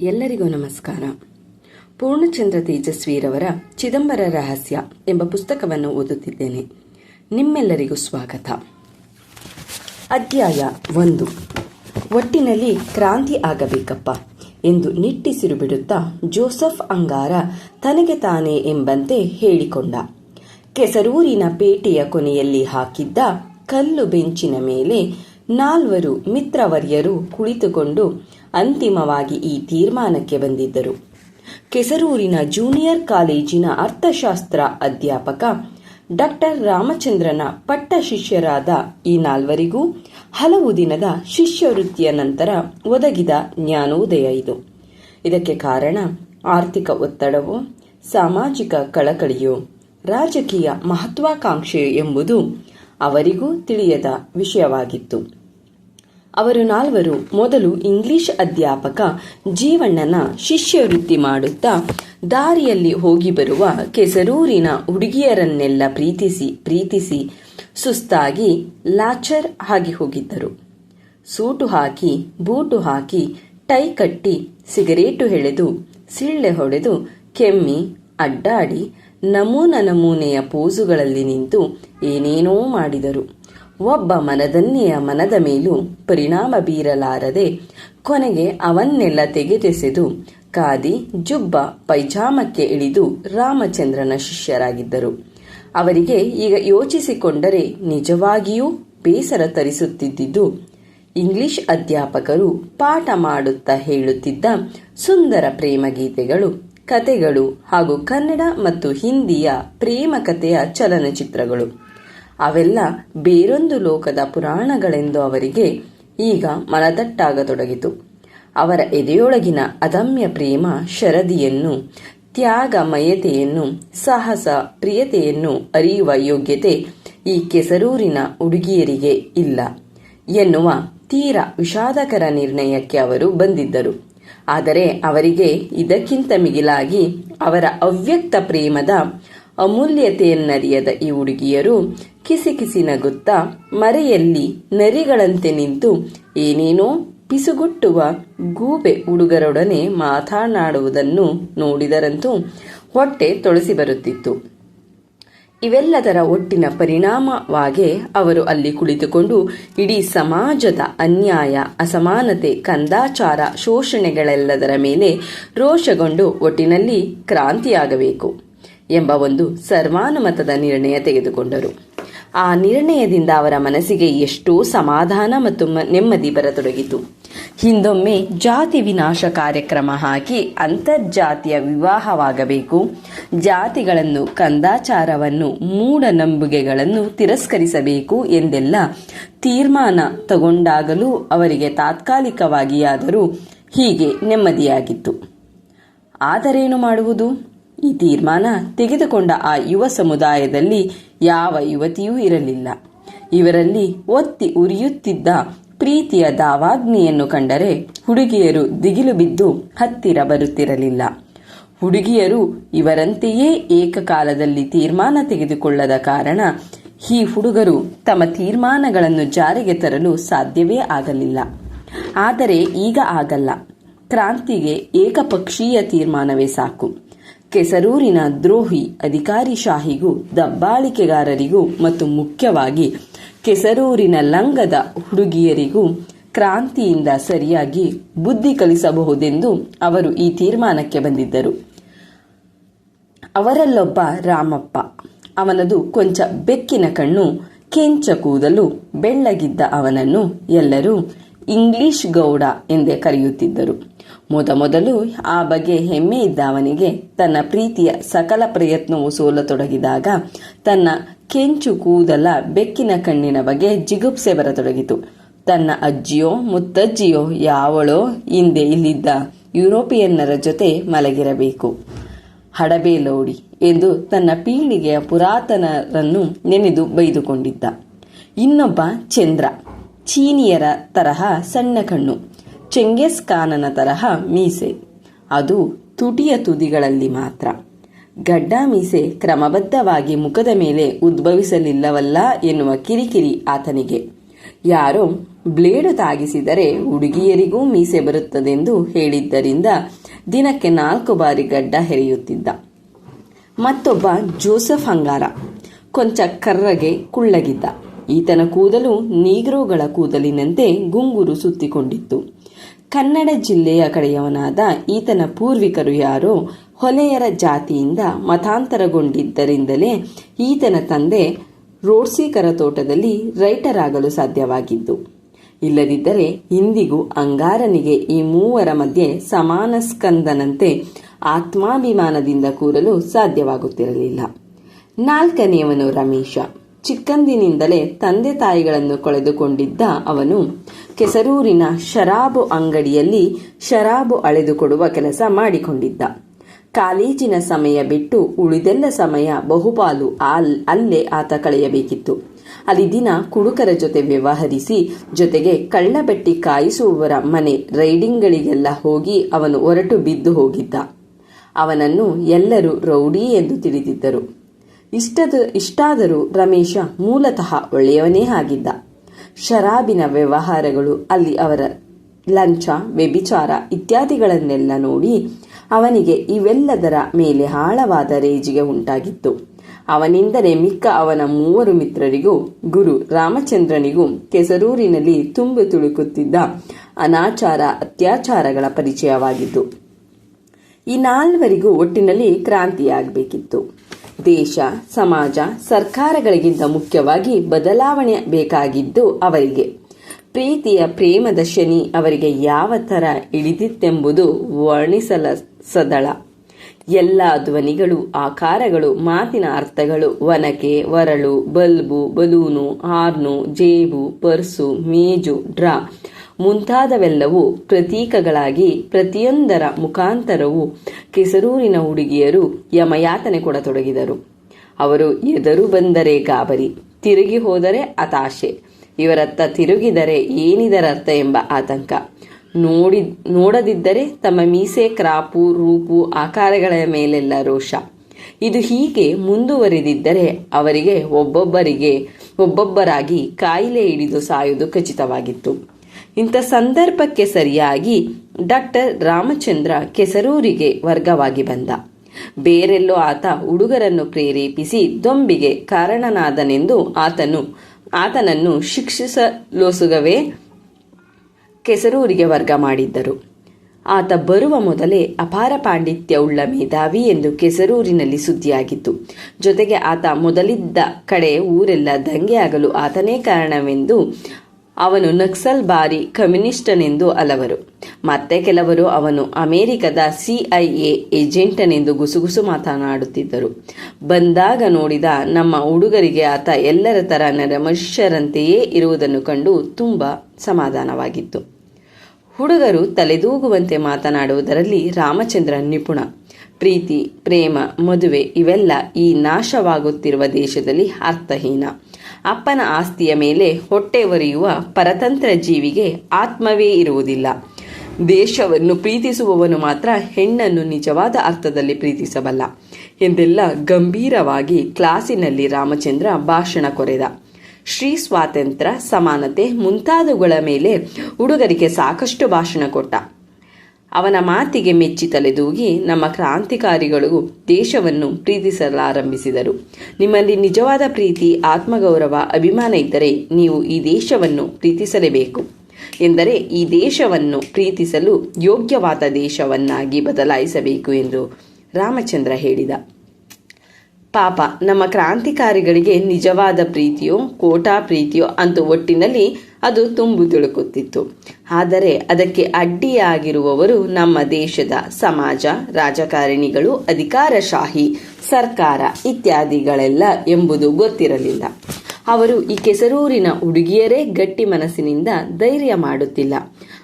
ಎಲ್ಲರಿಗೂ ನಮಸ್ಕಾರ. ಪೂರ್ಣಚಂದ್ರ ತೇಜಸ್ವಿರವರ ಚಿದಂಬರ ರಹಸ್ಯ ಎಂಬ ಪುಸ್ತಕವನ್ನು ಓದುತ್ತಿದ್ದೇನೆ. ನಿಮ್ಮೆಲ್ಲರಿಗೂ ಸ್ವಾಗತ. ಅಧ್ಯಾಯ ಒಂದು. ಒಟ್ಟಿನಲ್ಲಿ ಕ್ರಾಂತಿ ಆಗಬೇಕಪ್ಪ ಎಂದು ನಿಟ್ಟಿಸಿರು ಬಿಡುತ್ತಾ ಜೋಸೆಫ್ ಅಂಗಾರ ತನಗೆ ತಾನೇ ಎಂಬಂತೆ ಹೇಳಿಕೊಂಡ. ಕೆಸರೂರಿನ ಪೇಟೆಯ ಕೊನೆಯಲ್ಲಿ ಹಾಕಿದ್ದ ಕಲ್ಲು ಬೆಂಚಿನ ಮೇಲೆ ನಾಲ್ವರು ಮಿತ್ರವರ್ಯರು ಕುಳಿತುಕೊಂಡು ಅಂತಿಮವಾಗಿ ಈ ತೀರ್ಮಾನಕ್ಕೆ ಬಂದಿದ್ದರು. ಕೆಸರೂರಿನ ಜೂನಿಯರ್ ಕಾಲೇಜಿನ ಅರ್ಥಶಾಸ್ತ್ರ ಅಧ್ಯಾಪಕ ಡಾಕ್ಟರ್ ರಾಮಚಂದ್ರನ ಪಟ್ಟ ಶಿಷ್ಯರಾದ ಈ ನಾಲ್ವರಿಗೂ ಹಲವು ದಿನದ ಶಿಷ್ಯವೃತ್ತಿಯ ನಂತರ ಒದಗಿದ ಜ್ಞಾನೋದಯ ಇದು. ಇದಕ್ಕೆ ಕಾರಣ ಆರ್ಥಿಕ ಒತ್ತಡವು, ಸಾಮಾಜಿಕ ಕಳಕಳಿಯೋ, ರಾಜಕೀಯ ಮಹತ್ವಾಕಾಂಕ್ಷೆ ಎಂಬುದು ಅವರಿಗೂ ತಿಳಿಯದ ವಿಷಯವಾಗಿತ್ತು. ಅವರು ನಾಲ್ವರು ಮೊದಲು ಇಂಗ್ಲಿಷ್ ಅಧ್ಯಾಪಕ ಜೀವಣ್ಣನ ಶಿಷ್ಯವೃತ್ತಿ ಮಾಡುತ್ತಾ ದಾರಿಯಲ್ಲಿ ಹೋಗಿ ಬರುವ ಕೆಸರೂರಿನ ಹುಡುಗಿಯರನ್ನೆಲ್ಲ ಪ್ರೀತಿಸಿ ಪ್ರೀತಿಸಿ ಸುಸ್ತಾಗಿ ಲಾಚರ್ ಆಗಿ ಹೋಗಿದ್ದರು. ಸೂಟು ಹಾಕಿ, ಬೂಟು ಹಾಕಿ, ಟೈ ಕಟ್ಟಿ, ಸಿಗರೇಟು ಎಳೆದು, ಸಿಳ್ಳೆ ಹೊಡೆದು, ಕೆಮ್ಮಿ, ಅಡ್ಡಾಡಿ, ನಮೂನ ನಮೂನೆಯ ಪೋಸುಗಳಲ್ಲಿ ನಿಂತು ಏನೇನೋ ಮಾಡಿದರು. ಒಬ್ಬ ಮನದನ್ನೆಯ ಮನದ ಮೇಲೂ ಪರಿಣಾಮ ಬೀರಲಾರದೆ ಕೊನೆಗೆ ಅವನ್ನೆಲ್ಲ ತೆಗೆದೆಸೆದು ಕಾದಿ ಜುಬ್ಬ ಪೈಜಾಮಕ್ಕೆ ಇಳಿದು ರಾಮಚಂದ್ರನ ಶಿಷ್ಯರಾಗಿದ್ದರು. ಅವರಿಗೆ ಈಗ ಯೋಚಿಸಿಕೊಂಡರೆ ನಿಜವಾಗಿಯೂ ಬೇಸರ ತರಿಸುತ್ತಿದ್ದುದು ಇಂಗ್ಲಿಷ್ ಅಧ್ಯಾಪಕರು ಪಾಠ ಮಾಡುತ್ತಾ ಹೇಳುತ್ತಿದ್ದ ಸುಂದರ ಪ್ರೇಮಗೀತೆಗಳು ಕತೆಗಳು ಹಾಗೂ ಕನ್ನಡ ಮತ್ತು ಹಿಂದಿಯ ಪ್ರೇಮ ಕಥೆಯ ಚಲನಚಿತ್ರಗಳು. ಅವೆಲ್ಲ ಬೇರೊಂದು ಲೋಕದ ಪುರಾಣಗಳೆಂದು ಅವರಿಗೆ ಈಗ ಮನದಟ್ಟಾಗತೊಡಗಿತು. ಅವರ ಎದೆಯೊಳಗಿನ ಅದಮ್ಯ ಪ್ರೇಮ, ಶರದಿಯನ್ನು, ತ್ಯಾಗಮಯತೆಯನ್ನು, ಸಾಹಸ ಪ್ರಿಯತೆಯನ್ನು ಅರಿಯುವ ಯೋಗ್ಯತೆ ಈ ಕೆಸರೂರಿನ ಹುಡುಗಿಯರಿಗೆ ಇಲ್ಲ ಎನ್ನುವ ತೀರ ವಿಷಾದಕರ ನಿರ್ಣಯಕ್ಕೆ ಅವರು ಬಂದಿದ್ದರು. ಆದರೆ ಅವರಿಗೆ ಇದಕ್ಕಿಂತ ಮಿಗಿಲಾಗಿ ಅವರ ಅವ್ಯಕ್ತ ಪ್ರೇಮದ ಅಮೂಲ್ಯತೆಯನ್ನರಿಯದ ಈ ಹುಡುಗಿಯರು ಕಿಸಿಕಿಸಿ ನಗುತ್ತಾ ಮರೆಯಲ್ಲಿ ನರಿಗಳಂತೆ ನಿಂತು ಏನೇನೋ ಪಿಸುಗುಟ್ಟುವ ಗೂಬೆ ಹುಡುಗರೊಡನೆ ಮಾತನಾಡುವುದನ್ನು ನೋಡಿದರಂತೂ ಹೊಟ್ಟೆ ತೊಳಸಿ ಬರುತ್ತಿತ್ತು. ಇವೆಲ್ಲದರ ಒಟ್ಟಿನ ಪರಿಣಾಮವಾಗೇ ಅವರು ಅಲ್ಲಿ ಕುಳಿತುಕೊಂಡು ಇಡೀ ಸಮಾಜದ ಅನ್ಯಾಯ, ಅಸಮಾನತೆ, ಕಂದಾಚಾರ, ಶೋಷಣೆಗಳೆಲ್ಲದರ ಮೇಲೆ ರೋಷಗೊಂಡು ಒಟ್ಟಿನಲ್ಲಿ ಕ್ರಾಂತಿಯಾಗಬೇಕು ಎಂಬ ಒಂದು ಸರ್ವಾನುಮತದ ನಿರ್ಣಯ ತೆಗೆದುಕೊಂಡರು. ಆ ನಿರ್ಣಯದಿಂದ ಅವರ ಮನಸ್ಸಿಗೆ ಎಷ್ಟೋ ಸಮಾಧಾನ ಮತ್ತು ನೆಮ್ಮದಿ ಬರತೊಡಗಿತು. ಹಿಂದೊಮ್ಮೆ ಜಾತಿ ವಿನಾಶ ಕಾರ್ಯಕ್ರಮ ಹಾಕಿ ಅಂತರ್ಜಾತಿಯ ವಿವಾಹವಾಗಬೇಕು. ಜಾತಿಗಳನ್ನು ಕಂದಾಚಾರವನ್ನು ಮೂಢನಂಬಿಕೆಗಳನ್ನು ತಿರಸ್ಕರಿಸಬೇಕು ಎಂದೆಲ್ಲ ತೀರ್ಮಾನ ತಗೊಂಡಾಗಲೂ ಅವರಿಗೆ ತಾತ್ಕಾಲಿಕವಾಗಿಯಾದರೂ ಹೀಗೆ ನೆಮ್ಮದಿಯಾಗಿತ್ತು. ಆದರೇನು ಮಾಡುವುದು? ಈ ತೀರ್ಮಾನ ತೆಗೆದುಕೊಂಡ ಆ ಯುವ ಸಮುದಾಯದಲ್ಲಿ ಯಾವ ಯುವತಿಯೂ ಇರಲಿಲ್ಲ. ಇವರಲ್ಲಿ ಒತ್ತಿ ಉರಿಯುತ್ತಿದ್ದ ಪ್ರೀತಿಯ ದಾವಾಗ್ನಿಯನ್ನು ಕಂಡರೆ ಹುಡುಗಿಯರು ದಿಗಿಲು ಬಿದ್ದು ಹತ್ತಿರ ಬರುತ್ತಿರಲಿಲ್ಲ. ಹುಡುಗಿಯರು ಇವರಂತೆಯೇ ಏಕಕಾಲದಲ್ಲಿ ತೀರ್ಮಾನ ತೆಗೆದುಕೊಳ್ಳದ ಕಾರಣ ಈ ಹುಡುಗರು ತಮ್ಮ ತೀರ್ಮಾನಗಳನ್ನು ಜಾರಿಗೆ ತರಲು ಸಾಧ್ಯವೇ ಆಗಲಿಲ್ಲ. ಆದರೆ ಈಗ ಆಗಲ್ಲ. ಕ್ರಾಂತಿಗೆ ಏಕಪಕ್ಷೀಯ ತೀರ್ಮಾನವೇ ಸಾಕು. ಕೆಸರೂರಿನ ದ್ರೋಹಿ ಅಧಿಕಾರಿಶಾಹಿಗೂ, ದಬ್ಬಾಳಿಕೆಗಾರರಿಗೂ ಮತ್ತು ಮುಖ್ಯವಾಗಿ ಕೆಸರೂರಿನ ಲಂಗದ ಹುಡುಗಿಯರಿಗೂ ಕ್ರಾಂತಿಯಿಂದ ಸರಿಯಾಗಿ ಬುದ್ಧಿ ಕಲಿಸಬಹುದೆಂದು ಅವರು ಈ ತೀರ್ಮಾನಕ್ಕೆ ಬಂದಿದ್ದರು. ಅವರಲ್ಲೊಬ್ಬ ರಾಮಪ್ಪ. ಅವನದು ಕೊಂಚ ಬೆಕ್ಕಿನ ಕಣ್ಣು, ಕೆಂಚ ಕೂದಲು, ಬೆಳ್ಳಗಿದ್ದ ಅವನನ್ನು ಎಲ್ಲರೂ ಇಂಗ್ಲಿಷ್ ಗೌಡ ಎಂದೇ ಕರೆಯುತ್ತಿದ್ದರು. ಮೊದಮೊದಲು ಆ ಬಗ್ಗೆ ಹೆಮ್ಮೆ ಇದ್ದವನಿಗೆ ತನ್ನ ಪ್ರೀತಿಯ ಸಕಲ ಪ್ರಯತ್ನವು ಸೋಲತೊಡಗಿದಾಗ ತನ್ನ ಕೆಂಚು ಕೂದಲ ಬೆಕ್ಕಿನ ಕಣ್ಣಿನ ಬಗ್ಗೆ ಜಿಗುಪ್ಸೆ ಬರತೊಡಗಿತು. ತನ್ನ ಅಜ್ಜಿಯೋ ಮುತ್ತಜ್ಜಿಯೋ ಯಾವಳೋ ಹಿಂದೆ ಇಲ್ಲಿದ್ದ ಯುರೋಪಿಯನ್ನರ ಜೊತೆ ಮಲಗಿರಬೇಕು. ಹಡಬೇಲೋಡಿ ಎಂದು ತನ್ನ ಪೀಳಿಗೆಯ ಪುರಾತನರನ್ನು ನೆನೆದು ಬೈದುಕೊಂಡಿದ್ದ. ಇನ್ನೊಬ್ಬ ಚಂದ್ರ. ಚೀನಿಯರ ತರಹ ಸಣ್ಣ ಕಣ್ಣು, ಚೆಂಗೆಸ್ ಖಾನನ ತರಹ ಮೀಸೆ. ಅದು ತುಟಿಯ ತುದಿಗಳಲ್ಲಿ ಮಾತ್ರ. ಗಡ್ಡ ಮೀಸೆ ಕ್ರಮಬದ್ಧವಾಗಿ ಮುಖದ ಮೇಲೆ ಉದ್ಭವಿಸಲಿಲ್ಲವಲ್ಲ ಎನ್ನುವ ಕಿರಿಕಿರಿ ಆತನಿಗೆ. ಯಾರೋ ಬ್ಲೇಡು ತಾಗಿಸಿದರೆ ಹುಡುಗಿಯರಿಗೂ ಮೀಸೆ ಬರುತ್ತದೆಂದು ಹೇಳಿದ್ದರಿಂದ ದಿನಕ್ಕೆ ನಾಲ್ಕು ಬಾರಿ ಗಡ್ಡ ಹೆರೆಯುತ್ತಿದ್ದ. ಮತ್ತೊಬ್ಬ ಜೋಸೆಫ್ ಅಂಗಾರ ಕೊಂಚ ಕರ್ರಗೆ ಕುಳ್ಳಗಿದ್ದ. ಈತನ ಕೂದಲು ನೀಗ್ರೋಗಳ ಕೂದಲಿನಂತೆ ಗುಂಗುರು ಸುತ್ತಿಕೊಂಡಿತ್ತು. ಕನ್ನಡ ಜಿಲ್ಲೆಯ ಕಡೆಯವನಾದ ಈತನ ಪೂರ್ವಿಕರು ಯಾರೋ ಹೊಲೆಯರ ಜಾತಿಯಿಂದ ಮತಾಂತರಗೊಂಡಿದ್ದರಿಂದಲೇ ಈತನ ತಂದೆ ರೋಡ್ಸೀಕರ ತೋಟದಲ್ಲಿ ರೈಟರ್ ಆಗಲು ಸಾಧ್ಯವಾಗಿದ್ದು. ಇಲ್ಲದಿದ್ದರೆ ಇಂದಿಗೂ ಅಂಗಾರನಿಗೆ ಈ ಮೂವರ ಮಧ್ಯೆ ಸಮಾನ ಸ್ಕಂದನಂತೆ ಆತ್ಮಾಭಿಮಾನದಿಂದ ಕೂರಲು ಸಾಧ್ಯವಾಗುತ್ತಿರಲಿಲ್ಲ. ನಾಲ್ಕನೆಯವನು ರಮೇಶ. ಚಿಕ್ಕಂದಿನಿಂದಲೇ ತಂದೆ ತಾಯಿಗಳನ್ನು ಕಳೆದುಕೊಂಡಿದ್ದ ಅವನು. ಕೆಸರೂರಿನ ಶರಾಬು ಅಂಗಡಿಯಲ್ಲಿ ಶರಾಬು ಅಳೆದುಕೊಡುವ ಕೆಲಸ ಮಾಡಿಕೊಂಡಿದ್ದ. ಕಾಲೇಜಿನ ಸಮಯ ಬಿಟ್ಟು ಉಳಿದೆಲ್ಲ ಸಮಯ ಬಹುಪಾಲು ಅಲ್ಲೇ ಆತ ಕಳೆಯಬೇಕಿತ್ತು. ಅಲ್ಲಿ ದಿನ ಕುಡುಕರ ಜೊತೆ ವ್ಯವಹರಿಸಿ, ಜೊತೆಗೆ ಕಳ್ಳಬೆಟ್ಟಿ ಕಾಯಿಸುವವರ ಮನೆ ರೈಡಿಂಗ್ಗಳಿಗೆಲ್ಲ ಹೋಗಿ ಅವನು ಹೊರಟು ಬಿದ್ದು ಹೋಗಿದ್ದ. ಅವನನ್ನು ಎಲ್ಲರೂ ರೌಡಿ ಎಂದು ತಿಳಿದಿದ್ದರು. ಇಷ್ಟದ ಇಷ್ಟಾದರೂ ರಮೇಶ ಮೂಲತಃ ಒಳ್ಳೆಯವನೇ ಆಗಿದ್ದ. ಶರಾಬಿನ ವ್ಯವಹಾರಗಳು, ಅಲ್ಲಿ ಅವರ ಲಂಚ, ವ್ಯಭಿಚಾರ ಇತ್ಯಾದಿಗಳನ್ನೆಲ್ಲ ನೋಡಿ ಅವನಿಗೆ ಇವೆಲ್ಲದರ ಮೇಲೆ ಆಳವಾದ ರೇಜಿಗೆ ಉಂಟಾಗಿತ್ತು. ಅವನಿಂದಲೇ ಮಿಕ್ಕ ಅವನ ಮೂವರು ಮಿತ್ರರಿಗೂ, ಗುರು ರಾಮಚಂದ್ರನಿಗೂ ಕೆಸರೂರಿನಲ್ಲಿ ತುಂಬು ತುಳುಕುತ್ತಿದ್ದ ಅನಾಚಾರ ಅತ್ಯಾಚಾರಗಳ ಪರಿಚಯವಾಗಿತ್ತು ಈ ನಾಲ್ವರಿಗೂ ಒಟ್ಟಿನಲ್ಲಿ ಕ್ರಾಂತಿಯಾಗಬೇಕಿತ್ತು. ದೇಶ, ಸಮಾಜ, ಸರ್ಕಾರಗಳಿಗಿಂತ ಮುಖ್ಯವಾಗಿ ಬದಲಾವಣೆ ಬೇಕಾಗಿದ್ದು ಅವರಿಗೆ. ಪ್ರೀತಿಯ ಪ್ರೇಮದ ಶನಿ ಅವರಿಗೆ ಯಾವ ಥರ ಇಳಿದಿತ್ತೆಂಬುದು ವರ್ಣಿಸಲ ಸದಳ ಎಲ್ಲ ಧ್ವನಿಗಳು, ಆಕಾರಗಳು, ಮಾತಿನ ಅರ್ಥಗಳು, ಒನಕೆ ವರಳು ಬಲ್ಬು, ಬಲೂನು, ಹಾರ್ನು, ಜೇಬು, ಪರ್ಸು, ಮೇಜು, ಡ್ರಾ. ಮುಂತಾದವೆಲ್ಲವೂ ಪ್ರತೀಕಗಳಾಗಿ ಪ್ರತಿಯೊಂದರ ಮುಖಾಂತರವೂ ಕೆಸರೂರಿನ ಹುಡುಗಿಯರು ಯಮಯಾತನೆ ಕೊಡತೊಡಗಿದರು. ಅವರು ಎದರು ಬಂದರೆ ಗಾಬರಿ, ತಿರುಗಿ ಹೋದರೆ ಹತಾಶೆ, ಇವರತ್ತ ತಿರುಗಿದರೆ ಏನಿದರರ್ಥ ಎಂಬ ಆತಂಕ. ನೋಡಿ, ನೋಡದಿದ್ದರೆ ತಮ್ಮ ಮೀಸೆ, ಕ್ರಾಪು, ರೂಪು, ಆಕಾರಗಳ ಮೇಲೆಲ್ಲ ರೋಷ. ಇದು ಹೀಗೆ ಮುಂದುವರಿದಿದ್ದರೆ ಅವರಿಗೆ ಒಬ್ಬೊಬ್ಬರಿಗೆ, ಒಬ್ಬೊಬ್ಬರಾಗಿ ಕಾಯಿಲೆ ಹಿಡಿದು ಸಾಯುವುದು ಖಚಿತವಾಗಿತ್ತು. ಇಂಥ ಸಂದರ್ಭಕ್ಕೆ ಸರಿಯಾಗಿ ಡಾಕ್ಟರ್ ರಾಮಚಂದ್ರ ಕೆಸರೂರಿಗೆ ವರ್ಗವಾಗಿ ಬಂದ. ಬೇರೆಲ್ಲೋ ಆತ ಹುಡುಗರನ್ನು ಪ್ರೇರೇಪಿಸಿ ದೊಂಬಿಗೆ ಕಾರಣನಾದನೆಂದು ಆತನು, ಆತನನ್ನು ಶಿಕ್ಷಿಸಲೋಸುಗವೇ ಕೆಸರೂರಿಗೆ ವರ್ಗ ಮಾಡಿದ್ದರು. ಆತ ಬರುವ ಮೊದಲೇ ಅಪಾರ ಪಾಂಡಿತ್ಯವುಳ್ಳ ಮೇಧಾವಿ ಎಂದು ಕೆಸರೂರಿನಲ್ಲಿ ಸುದ್ದಿಯಾಗಿತ್ತು. ಜೊತೆಗೆ ಆತ ಮೊದಲಿದ್ದ ಕಡೆ ಊರೆಲ್ಲ ದಂಗೆಯಾಗಲು ಆತನೇ ಕಾರಣವೆಂದು ಅವನು ನಕ್ಸಲ್ ಬಾರಿ ಕಮ್ಯುನಿಸ್ಟನೆಂದು ಅಲವರು. ಮತ್ತೆ ಕೆಲವರು ಅವನು ಅಮೆರಿಕದ ಸಿಐಎ ಏಜೆಂಟನೆಂದು ಗುಸುಗುಸು ಮಾತನಾಡುತ್ತಿದ್ದರು. ಬಂದಾಗ ನೋಡಿದ ನಮ್ಮ ಹುಡುಗರಿಗೆ ಆತ ಎಲ್ಲರ ತರ ನರಮನುಷ್ಯರಂತೆಯೇ ಇರುವುದನ್ನು ಕಂಡು ತುಂಬ ಸಮಾಧಾನವಾಗಿತ್ತು. ಹುಡುಗರು ತಲೆದೂಗುವಂತೆ ಮಾತನಾಡುವುದರಲ್ಲಿ ರಾಮಚಂದ್ರ ನಿಪುಣ. ಪ್ರೀತಿ, ಪ್ರೇಮ, ಮದುವೆ ಇವೆಲ್ಲ ಈ ನಾಶವಾಗುತ್ತಿರುವ ದೇಶದಲ್ಲಿ ಅರ್ಥಹೀನ. ಅಪ್ಪನ ಆಸ್ತಿಯ ಮೇಲೆ ಹೊಟ್ಟೆ ಒರೆಯುವ ಪರತಂತ್ರ ಜೀವಿಗೆ ಆತ್ಮವೇ ಇರುವುದಿಲ್ಲ. ದೇಶವನ್ನು ಪ್ರೀತಿಸುವವನು ಮಾತ್ರ ಹೆಣ್ಣನ್ನು ನಿಜವಾದ ಅರ್ಥದಲ್ಲಿ ಪ್ರೀತಿಸಬಲ್ಲ. ಎಂದೆಲ್ಲ ಗಂಭೀರವಾಗಿ ಕ್ಲಾಸಿನಲ್ಲಿ ರಾಮಚಂದ್ರ ಭಾಷಣ ಕೊರೆದ. ಶ್ರೀ ಸ್ವಾತಂತ್ರ್ಯ ಸಮಾನತೆ ಮುಂತಾದವುಗಳ ಮೇಲೆ ಹುಡುಗರಿಗೆ ಸಾಕಷ್ಟು ಭಾಷಣ ಕೊಟ್ಟ. ಅವನ ಮಾತಿಗೆ ಮೆಚ್ಚಿ ತಲೆದೂಗಿ ನಮ್ಮ ಕ್ರಾಂತಿಕಾರಿಗಳು ದೇಶವನ್ನು ಪ್ರೀತಿಸಲಾರಂಭಿಸಿದರು. ನಿಮ್ಮಲ್ಲಿ ನಿಜವಾದ ಪ್ರೀತಿ, ಆತ್ಮಗೌರವ, ಅಭಿಮಾನ ಇದ್ದರೆ ನೀವು ಈ ದೇಶವನ್ನು ಪ್ರೀತಿಸಲೇಬೇಕು. ಎಂದರೆ ಈ ದೇಶವನ್ನು ಪ್ರೀತಿಸಲು ಯೋಗ್ಯವಾದ ದೇಶವನ್ನಾಗಿ ಬದಲಾಯಿಸಬೇಕು ಎಂದು ರಾಮಚಂದ್ರ ಹೇಳಿದ. ಪಾಪ, ನಮ್ಮ ಕ್ರಾಂತಿಕಾರಿಗಳಿಗೆ ನಿಜವಾದ ಪ್ರೀತಿಯೋ, ಕೋಟಾ ಪ್ರೀತಿಯೋ ಅಂತೂ ಒಟ್ಟಿನಲ್ಲಿ ಅದು ತುಂಬು ತುಳುಕುತ್ತಿತ್ತು. ಆದರೆ ಅದಕ್ಕೆ ಅಡ್ಡಿಯಾಗಿರುವವರು ನಮ್ಮ ದೇಶದ ಸಮಾಜ, ರಾಜಕಾರಣಿಗಳು, ಅಧಿಕಾರಶಾಹಿ, ಸರ್ಕಾರ ಇತ್ಯಾದಿಗಳೆಲ್ಲ ಎಂಬುದು ಗೊತ್ತಿರಲಿಲ್ಲ. ಅವರು ಈ ಕೆಸರೂರಿನ ಹುಡುಗಿಯರೇ ಗಟ್ಟಿ ಮನಸ್ಸಿನಿಂದ ಧೈರ್ಯ ಮಾಡುತ್ತಿಲ್ಲ.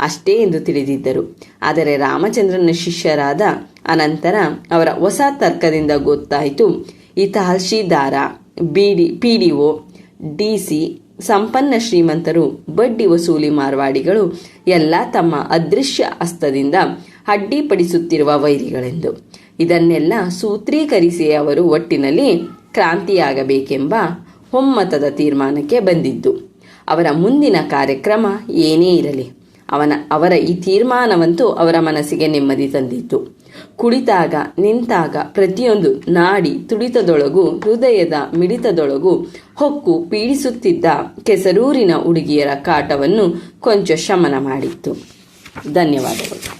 ಅಷ್ಟೇ ಎಂದು ತಿಳಿದಿದ್ದರು. ಆದರೆ ರಾಮಚಂದ್ರನ ಶಿಷ್ಯರಾದ ಅನಂತರ ಅವರ ಹೊಸ ತರ್ಕದಿಂದ ಗೊತ್ತಾಯಿತು. ಈ ತಹಶೀಲ್ದಾರ ಬಿಡಿ P D O D C ಸಂಪನ್ನ ಶ್ರೀಮಂತರು, ಬಡ್ಡಿ ವಸೂಲಿ ಮಾರ್ವಾಡಿಗಳು ಎಲ್ಲ ತಮ್ಮ ಅದೃಶ್ಯ ಹಸ್ತದಿಂದ ಅಡ್ಡಿಪಡಿಸುತ್ತಿರುವ ವೈರಿಗಳೆಂದು. ಇದನ್ನೆಲ್ಲ ಸೂತ್ರೀಕರಿಸಿ ಅವರು ಒಟ್ಟಿನಲ್ಲಿ ಕ್ರಾಂತಿಯಾಗಬೇಕೆಂಬ ಒಮ್ಮತದ ತೀರ್ಮಾನಕ್ಕೆ ಬಂದಿದ್ದು. ಅವರ ಮುಂದಿನ ಕಾರ್ಯಕ್ರಮ ಏನೇ ಇರಲಿ. ಅವನ, ಅವರ ಈ ತೀರ್ಮಾನವಂತೂ ಅವರ ಮನಸ್ಸಿಗೆ ನೆಮ್ಮದಿ ತಂದಿತ್ತು. ಕುಳಿತಾಗ, ನಿಂತಾಗ ಪ್ರತಿಯೊಂದು ನಾಡಿ ತುಡಿತದೊಳಗೂ, ಹೃದಯದ ಮಿಡಿತದೊಳಗೂ ಹೊಕ್ಕು ಪೀಡಿಸುತ್ತಿದ್ದ ಕೆಸರೂರಿನ ಹುಡುಗಿಯರ ಕಾಟವನ್ನು ಕೊಂಚ ಶಮನ ಮಾಡಿತ್ತು. ಧನ್ಯವಾದಗಳು.